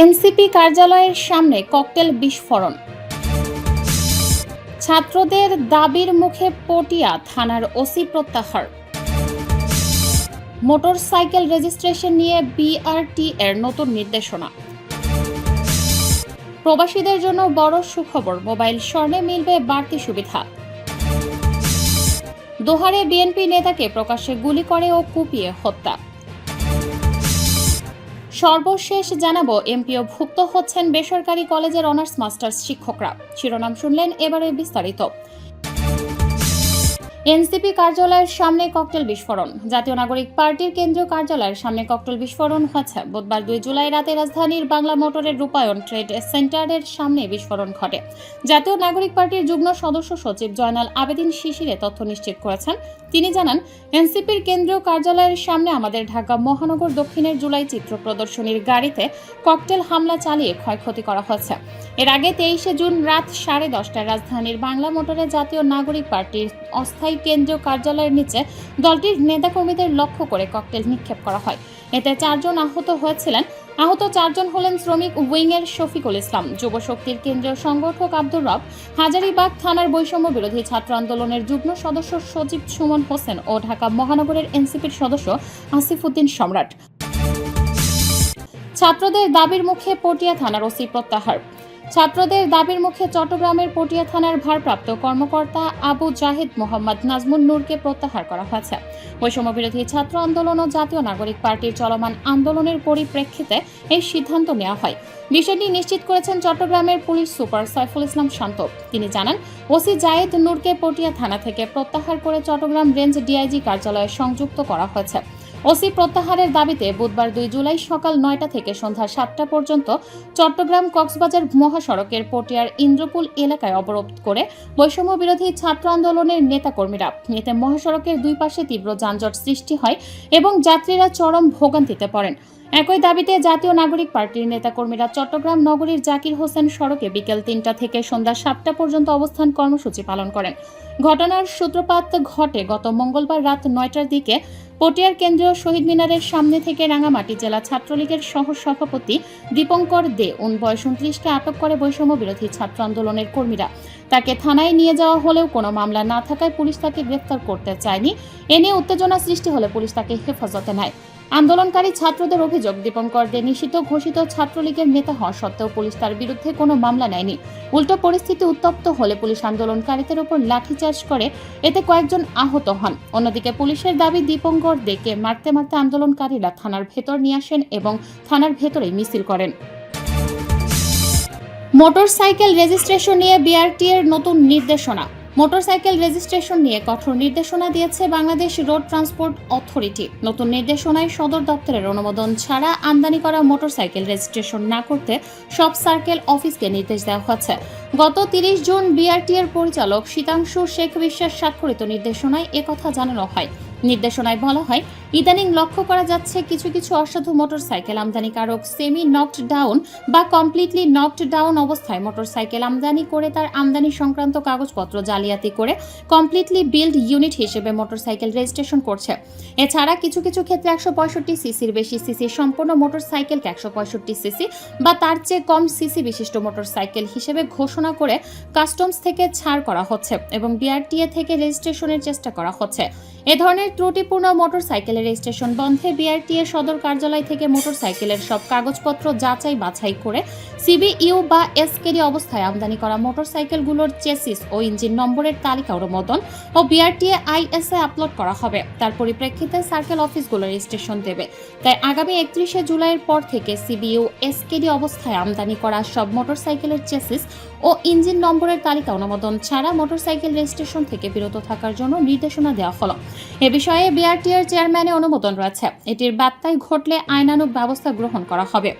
NCP কার্যালয়ের সামনে cocktail বিস্ফোরণ। ছাত্রদের দাবির মুখে পটিয়া থানার ওসি প্রত্যাহার। মোটরসাইকেল রেজিস্ট্রেশন নিয়ে বিআরটি এর নতুন নির্দেশনা। প্রবাসীদের জন্য বড় সুখবর, মোবাইল স্বর্ণে মিলবে বাড়তি সুবিধা। দোহারে বিএনপি নেতাকে প্রকাশ্যে গুলি করে ও কুপিয়ে হত্যা। সর্বশেষ জানাব এমপিও ভুক্ত হচ্ছেন বেসরকারি কলেজের অনার্স মাস্টার্স শিক্ষকরা। শিরোনাম শুনলেন এবারে বিস্তারিত। এনসিপি কার্যালয়ের সামনে ককটেল বিস্ফোরণ। জাতীয় নাগরিক পার্টির কেন্দ্রীয় কার্যালয়ের সামনে ককটেল বিস্ফোরণ হয়েছে। বুধবার দুই জুলাই রাতে রাজধানীর বাংলা মোটরের রূপায়ণ ট্রেড সেন্টারের সামনে বিস্ফোরণ ঘটে। জাতীয় নাগরিক পার্টির যুগ্ম সদস্য সচিব জয়নাল আবেদিন শিশিরে তথ্য নিশ্চিত করেছেন। তিনি জানান, এনসিপির কেন্দ্রীয় কার্যালয়ের সামনে আমাদের ঢাকা মহানগর দক্ষিণের জুলাই চিত্র প্রদর্শনীর গাড়িতে ককটেল হামলা চালিয়ে ক্ষয়ক্ষতি করা হয়েছে। এর আগে তেইশে জুন রাত সাড়ে দশটায় রাজধানীর বাংলা মোটরে জাতীয় নাগরিক পার্টির অস্থায়ী কেন্দ্রীয় কার্যালয়ের নিচে দলটির নেতাকর্মীদের লক্ষ্য করে ককটেল নিক্ষেপ করা হয়। এতে চারজন আহত হয়েছিলেন। আহত চারজন হলেন শ্রমিক উইংয়ের শফিকুল ইসলাম, যুব শক্তির কেন্দ্রীয় সংগঠক আব্দুর রব, হাজারিবাগ থানার বৈষম্য বিরোধী ছাত্র আন্দোলনের যুগ্ম সদস্য সচিব সুমন হোসেন ও ঢাকা মহানগরের এনসিপির সদস্য আসিফ উদ্দিন সম্রাট। ছাত্রদের দাবির মুখে পটিয়া থানার ওসি প্রত্যাহার। ছাত্রদের দাবির মুখে চট্টগ্রামের পটিয়া থানার ভারপ্রাপ্ত কর্মকর্তা আবু জাহিদ মোহাম্মদ নাজমুন নূরকে প্রত্যাহার করা হয়েছে। বৈষম্য বিরোধী ছাত্র আন্দোলন ও জাতীয় নাগরিক পার্টির চলমান আন্দোলনের পরিপ্রেক্ষিতে এই সিদ্ধান্ত নেওয়া হয়। বিষয়টি নিশ্চিত করেছেন চট্টগ্রামের পুলিশ সুপার সাইফুল ইসলাম শান্ত। তিনি জানান, ওসি জায়েদ নূরকে পটিয়া থানা থেকে প্রত্যাহার করে চট্টগ্রাম রেঞ্জ ডিআইজি কার্যালয়ে সংযুক্ত করা হয়েছে। ওসি প্রত্যাহারের দাবিতে বুধবার দুই জুলাই সকাল নয়টা থেকে সন্ধ্যা সাতটা পর্যন্ত চট্টগ্রাম কক্সবাজার মহাসড়কের পটিয়ার ইন্দ্রপুল এলাকায় অবরোধ করে বৈষম্য বিরোধী ছাত্র আন্দোলনের নেতাকর্মীরা। এতে মহাসড়কের দুই পাশে তীব্র যানজট সৃষ্টি হয় এবং যাত্রীরা চরম ভোগান্তিতে পড়েন। একই দাবিতে জাতীয় নাগরিক পার্টির নেতাকর্মীরা চট্টগ্রাম নগরীর জাকির হোসেন সড়কে বিকেল তিনটা থেকে সন্ধ্যা সাতটা পর্যন্ত অবস্থান কর্মসূচি পালন করেন। ঘটনার সূত্রপাত ঘটে গত মঙ্গলবার রাত নয়টার দিকে পটিয়ার কেন্দ্রীয় শহীদ মিনারের সামনে থেকে রাঙামাটি জেলা ছাত্রলীগের সহ সভাপতি দীপঙ্কর দে, উন বয়স উনত্রিশকে আটক করে বৈষম্য বিরোধী ছাত্র আন্দোলনের কর্মীরা। তাকে থানায় নিয়ে যাওয়া হলেও কোনো মামলা না থাকায় পুলিশ তাকে গ্রেফতার করতে চায়নি। এ নিয়ে উত্তেজনা সৃষ্টি হলে পুলিশ তাকে হেফাজতে নেয়। আন্দোলনকারী ছাত্রদের অভিযোগ দীপঙ্কর দে নিষিদ্ধ ঘোষিত ছাত্রলীগের নেতা হওয়া সত্ত্বেও পুলিশ তার বিরুদ্ধে কোনো মামলা নেয়নি। উল্টো পরিস্থিতি উত্তপ্ত হলে পুলিশ আন্দোলনকারীদের ওপর লাঠিচার্জ করে এতে কয়েকজন আহত হন। অন্যদিকে পুলিশের দাবি দীপঙ্কর দেকে মারতে মারতে আন্দোলনকারীরা থানার ভেতর নিয়ে আসেন এবং থানার ভেতরেই মিছিল করেন। মোটরসাইকেল রেজিস্ট্রেশন নিয়ে বিআরটি এর নতুন নির্দেশনা। মোটরসাইকেল রেজিস্ট্রেশন নিয়ে কঠোর নির্দেশনা দিয়েছে বাংলাদেশ রোড ট্রান্সপোর্ট অথরিটি। নতুন নির্দেশনায় সদর দপ্তরের অনুমোদন ছাড়া আমদানি করা মোটরসাইকেল রেজিস্ট্রেশন না করতে সব সার্কেল অফিসকে নির্দেশ দেওয়া হচ্ছে। গত তিরিশ জুন বিআরটি এর পরিচালক শীতাংশু শেখ বিশ্বাস স্বাক্ষরিত নির্দেশনায় একথা জানানো হয়। নির্দেশনায় বলা হয়, ইদানিং লক্ষ্য করা যাচ্ছে কিছু কিছু অসাধু মোটরসাইকেল আমদানিকারক সেমি নকড ডাউন বা কমপ্লিটলি নকড ডাউন অবস্থায় মোটরসাইকেল আমদানি করে তার আমদানি সংক্রান্ত কাগজপত্র জালিয়াতি করে কমপ্লিটলি বিল্ড ইউনিট হিসেবে মোটরসাইকেল রেজিস্ট্রেশন করছে। এছাড়া কিছু কিছু ক্ষেত্রে একশো পঁয়ষট্টি সিসির বেশি সিসি সম্পন্ন মোটরসাইকেলকে একশো পঁয়ষট্টি সিসি বা তার চেয়ে কম সিসি বিশিষ্ট মোটরসাইকেল হিসেবে ঘোষণা করে কাস্টমস থেকে ছাড় করা হচ্ছে এবং বিআরটিএ থেকে রেজিস্ট্রেশনের চেষ্টা করা হচ্ছে। এ ধরনের ত্রুটিপূর্ণ মোটরসাইকেলের স্টেশন বন্ধে বিআরটিএ সদর কার্যালয় থেকে মোটরসাইকেলের সব কাগজপত্র যাচাই বাছাই করে সিবিইউ বা এসকেডি অবস্থায় আমদানি করা মোটরসাইকেলগুলোর চেসিস ও ইঞ্জিন নম্বরের তালিকা অনুমোদন ও বিআরটিএ আইএসএ আপলোড করা হবে। তার পরিপ্রেক্ষিতে সার্কেল অফিসগুলো স্টেশন দেবে। তাই আগামী একত্রিশে জুলাইয়ের পর থেকে সিবিইউ এসকেডি অবস্থায় আমদানি করা সব মোটরসাইকেলের চেসিস ও ইঞ্জিন নম্বরের তালিকা অনুমোদন ছাড়া মোটরসাইকেল রেজিস্ট্রেশন থেকে বিরত থাকার জন্য নির্দেশনা দেওয়া হলো। এ বিষয়ে বিআরটিআর চেয়ারম্যানের অনুমোদন রয়েছে। এটির বার্তায় ঘটলে আইনানুগ ব্যবস্থা গ্রহণ করা হবে।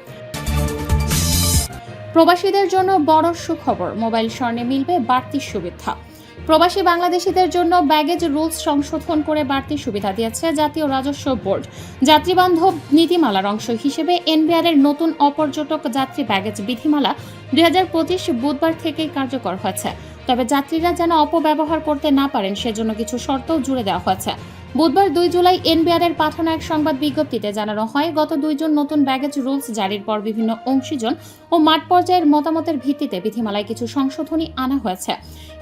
প্রবাসীদের জন্য বড় সুখবর। মোবাইল স্বর্ণে মিলবে বাড়তি সুবিধা। প্রবাসী বাংলাদেশিদের জন্য ব্যাগেজ রুলস সংশোধন করে বাড়তি সুবিধা দিয়েছে জাতীয় রাজস্ব বোর্ড। যাত্রীবান্ধব নীতিমালার অংশ হিসেবে এনবিআর এর নতুন অপর্যটক যাত্রী ব্যাগেজ বিধিমালা দুই হাজার পঁচিশ বুধবার থেকেই কার্যকর হয়েছে। তবে যাত্রীরা যেন অপব্যবহার করতে না পারেন, সেজন্য কিছু শর্তও জুড়ে দেওয়া হয়েছে। বুধবার দুই জুলাই এনবিআরের পাঠানো এক সংবাদ বিজ্ঞপ্তিতে জানানো হয়, গত দুইজন নতুন ব্যাগেজ রুলস জারির পর বিভিন্ন অংশীজন ও মাঠ পর্যায়ের মতামতের ভিত্তিতে বিধিমালায় কিছু সংশোধনী আনা হয়েছে।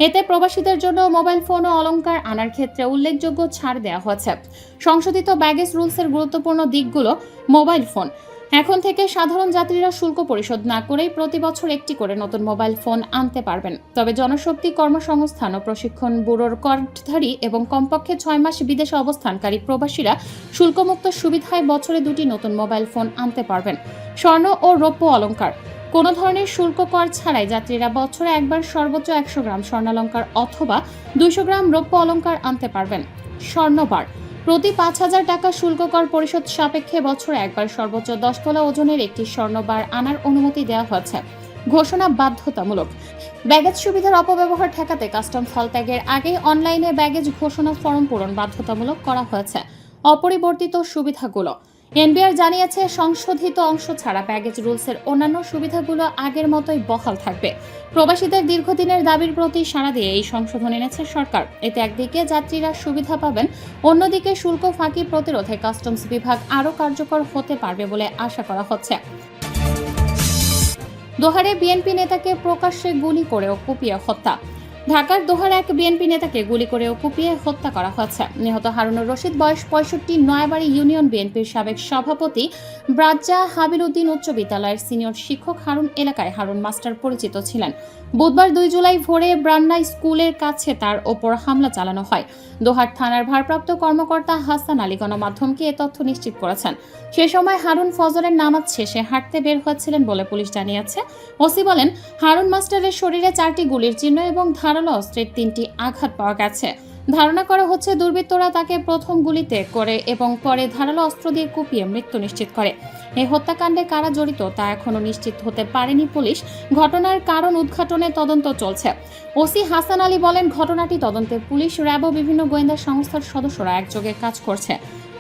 এতে প্রবাসীদের জন্য মোবাইল ফোন ও অলঙ্কার আনার ক্ষেত্রে উল্লেখযোগ্য ছাড় দেওয়া হয়েছে। সংশোধিত ব্যাগেজ রুলসের গুরুত্বপূর্ণ দিকগুলো মোবাইল ফোন। এখন থেকে সাধারণ যাত্রীরা শুল্ক পরিশোধ না করেই প্রতি বছর একটি করে নতুন মোবাইল ফোন আনতে পারবেন। তবে জনশক্তি কর্মসংস্থান ও প্রশিক্ষণ ব্যুরোর কার্ডধারী এবং কমপক্ষে ছয় মাস বিদেশে অবস্থানকারী প্রবাসীরা শুল্কমুক্ত সুবিধায় বছরে দুটি নতুন মোবাইল ফোন আনতে পারবেন। স্বর্ণ ও রৌপ্য অলঙ্কার কোনো ধরনের শুল্ক কর ছাড়াই যাত্রীরা বছরে একবার সর্বোচ্চ একশো গ্রাম স্বর্ণালঙ্কার অথবা দুইশো গ্রাম রৌপ্য অলংকার আনতে পারবেন। স্বর্ণবার। প্রতি পাঁচ হাজার টাকা শুল্ক কর পরিশোধ সাপেক্ষে বছরে একবার সর্বোচ্চ দশ তোলা ওজনের একটি স্বর্ণবার আনার অনুমতি দেওয়া হয়েছে। ঘোষণা বাধ্যতামূলক। ব্যাগেজ সুবিধার অপব্যবহার ঠেকাতে কাস্টম ফল ত্যাগের আগে অনলাইনে ব্যাগেজ ঘোষণা ফর্ম পূরণ বাধ্যতামূলক করা হয়েছে। অপরিবর্তিত সুবিধাগুলো। এনবিআর জানিয়েছে, সংশোধিত অংশ ছাড়া ব্যাগেজ রুলসের অন্যান্য সুবিধাগুলো আগের মতোই বহাল থাকবে। প্রবাসীদের দীর্ঘদিনের দাবির প্রতি সাড়া দিয়ে এই সংশোধন এনেছে সরকার। এতে একদিকে যাত্রীরা সুবিধা পাবেন, অন্যদিকে শুল্ক ফাঁকি প্রতিরোধে কাস্টমস বিভাগ আরও কার্যকর হতে পারবে বলে আশা করা হচ্ছে। দোহারে বিএনপি নেতাকে প্রকাশ্যে গুলি করেও কুপিয়ে হত্যা। ঢাকার দোহার এক বিএনপি নেতাকে গুলি করেও কুপিয়ে হত্যা করা হয়েছে নিহত হারুনুর রশিদ বয়স পঁয়ষট্টি, নয়াবাড়ি ইউনিয়ন বিএনপির সাবেক সভাপতি ব্রাজ্জা হাবিল উদ্দিন উচ্চ বিদ্যালয়ের সিনিয়র শিক্ষক হারুন এলাকায় হারুন মাস্টার পরিচিত ছিলেন। বুধবার দুই জুলাই ভোরে ব্রান্না স্কুলের কাছে তার ওপর হামলা চালানো হয়। দোহার থানার ভারপ্রাপ্ত কর্মকর্তা হাসান আলী গণমাধ্যমকে এ তথ্য নিশ্চিত করেছেন। সে সময় হারুন ফজরের নামাজ শেষে হাঁটতে বের হচ্ছিলেন বলে পুলিশ জানিয়েছে। ওসি বলেন, হারুন মাস্টারের শরীরে চারটি গুলির চিহ্ন এবং ধারালো অস্ত্রের তিনটি আঘাত পাওয়া গেছে। ধারণা করা হচ্ছে দুর্বৃত্তরা তাকে প্রথম গুলিতে করে এবং পরে ধারালো অস্ত্র দিয়ে কুপিয়ে মৃত্যু নিশ্চিত করে। এই হত্যাকাণ্ডে কারা জড়িত তা এখনও নিশ্চিত হতে পারেনি পুলিশ। ঘটনার কারণ উদ্ঘাটনে তদন্ত চলছে। ওসি হাসান আলী বলেন, ঘটনাটি তদন্তে পুলিশ, র্যাব ও বিভিন্ন গোয়েন্দা সংস্থার সদস্যরা একযোগে কাজ করছে।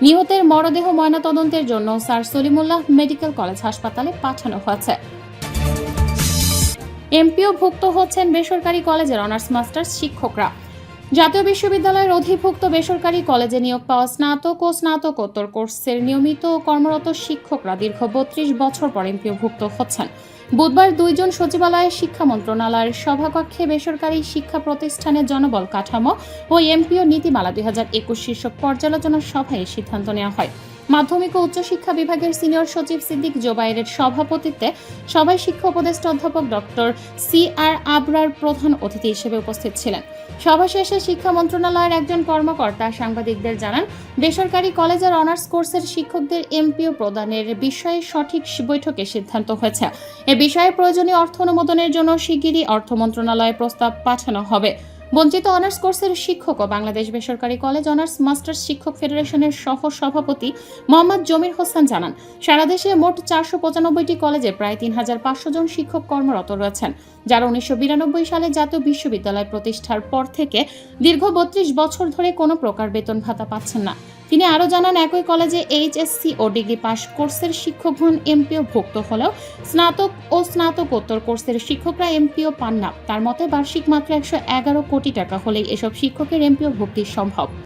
নিহতের মরদেহ ময়নাতদন্তের জন্য স্যার সলিমুল্লাহ মেডিকেল কলেজ হাসপাতালে পাঠানো হয়েছে। এমপিও ভুক্ত হচ্ছেন বেসরকারি কলেজের অনার্স মাস্টার্স শিক্ষকরা। জাতীয় বিশ্ববিদ্যালয়ের অধিভুক্ত বেসরকারি কলেজে নিয়োগ পাওয়া স্নাতক ও স্নাতকোত্তর কোর্সের নিয়মিত কর্মরত শিক্ষকরা দীর্ঘ বত্রিশ বছর পর এমপিও ভুক্ত হচ্ছেন। বুধবার দুইজন সচিবালয়ের শিক্ষা মন্ত্রণালয়ের সভাকক্ষে বেসরকারি শিক্ষা প্রতিষ্ঠানের জনবল কাঠামো ও এমপিও নীতিমালা দুই হাজার একুশ শীর্ষক পর্যালোচনা সভায় সিদ্ধান্ত নেওয়া হয়। মাধ্যমিক ও উচ্চশিক্ষা বিভাগের সিনিয়র সচিব সিদ্দিক জোবাইরের সভাপতিত্বে সভায় শিক্ষা উপদেষ্টা অধ্যাপক ডক্টর সি আর আবরার প্রধান অতিথি হিসেবে উপস্থিত ছিলেন। সভা শেষে শিক্ষা মন্ত্রণালয়ের একজন কর্মকর্তা সাংবাদিকদের জানান, বেসরকারি কলেজের অনার্স কোর্সের শিক্ষকদের এমপিও প্রদানের বিষয়ে সঠিক বৈঠকে সিদ্ধান্ত হয়েছে। এ বিষয়ে প্রয়োজনীয় অর্থ অনুমোদনের জন্য শিগগিরই অর্থ মন্ত্রণালয়ে প্রস্তাব পাঠানো হবে। বঞ্চিত অনার্স কোর্সের শিক্ষক ও বাংলাদেশ বেসরকারি কলেজ অনার্স মাস্টার্স শিক্ষক ফেডারেশনের সহ সভাপতি মোহাম্মদ জমির হোসেন জানান, সারা দেশে মোট চারশো পঁচানব্বইটি কলেজে প্রায় তিন হাজার পাঁচশো জন শিক্ষক কর্মরত রয়েছেন, যারা উনিশশো বিরানব্বই সালে জাতীয় বিশ্ববিদ্যালয় প্রতিষ্ঠার পর থেকে দীর্ঘ বত্রিশ বছর ধরে কোনো প্রকার বেতন ভাতা পাচ্ছেন না। তিনি আরও জানান, একই কলেজে এইচএসসি ও ডিগ্রি পাস কোর্সের শিক্ষকগণ এমপিও ভুক্ত হলেও স্নাতক ও স্নাতকোত্তর কোর্সের শিক্ষকরা এমপিও পান না। তার মতে, বার্ষিক মাত্র একশো এগারো কোটি টাকা হলেই এসব শিক্ষকের এমপিও ভুক্তি সম্ভব।